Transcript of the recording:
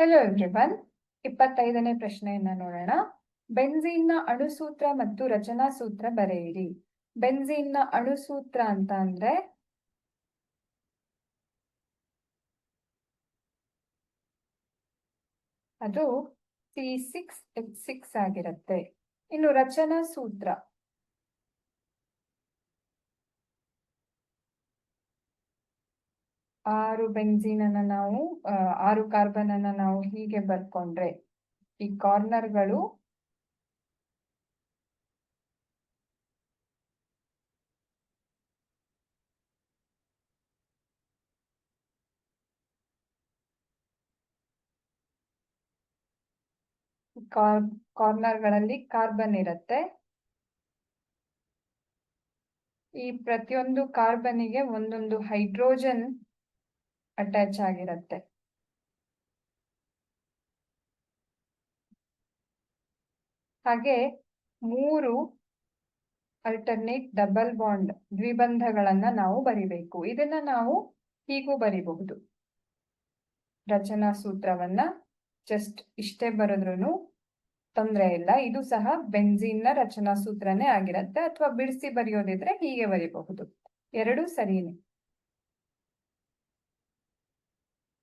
Hello everyone ಇಪ್ಪತ್ತೈದನೇ ಪ್ರಶ್ನೆಯನ್ನ ನೋಡೋಣ. ಬೆನ್ಝೀನ್ನ ಅಣುಸೂತ್ರ ಮತ್ತು ರಚನಾ ಸೂತ್ರ ಬರೆಯಿರಿ. ಬೆನ್ಝೀನ್ನ ಅಣುಸೂತ್ರ ಅಂತ ಅಂದ್ರೆ? ಅದು ಸಿ ಸಿಕ್ಸ್ ಎಚ್ ಸಿಕ್ಸ್ ಆಗಿರುತ್ತೆ. ಇನ್ನು ರಚನಾ ಸೂತ್ರ. ಆರು ಬೆನ್ಝೀನ್ ಅನ್ನ ನಾವು ಆರು ಕಾರ್ಬನ್ ಅನ್ನ ನಾವು ಹೀಗೆ ಬರ್ಕೊಂಡ್ರೆ ಈ ಕಾರ್ನರ್ಗಳು ಕಾರ್ನರ್ಗಳಲ್ಲಿ ಕಾರ್ಬನ್ ಇರುತ್ತೆ. ಈ ಪ್ರತಿಯೊಂದು ಕಾರ್ಬನ್ನಿಗೆ ಒಂದೊಂದು ಹೈಡ್ರೋಜನ್ ಅಟ್ಯಾಚ್ ಆಗಿರುತ್ತೆ. ಹಾಗೆ ಮೂರು ಅಲ್ಟರ್ನೇಟ್ ಡಬಲ್ ಬಾಂಡ್ ದ್ವಿಬಂಧಗಳನ್ನ ನಾವು ಬರಿಬೇಕು. ಇದನ್ನ ನಾವು ಹೀಗೂ ಬರಿಬಹುದು. ರಚನಾ ಸೂತ್ರವನ್ನ ಜಸ್ಟ್ ಇಷ್ಟೇ ಬರೆದ್ರೂ ತೊಂದರೆ ಇಲ್ಲ. ಇದು ಸಹ ಬೆನ್ಝೀನ್ ರಚನಾ ಸೂತ್ರನೇ ಆಗಿರುತ್ತೆ. ಅಥವಾ ಬಿಡಿಸಿ ಬರೆಯೋದಿದ್ರೆ ಹೀಗೆ ಬರಿಬಹುದು. ಎರಡು ಸರಿನೇ.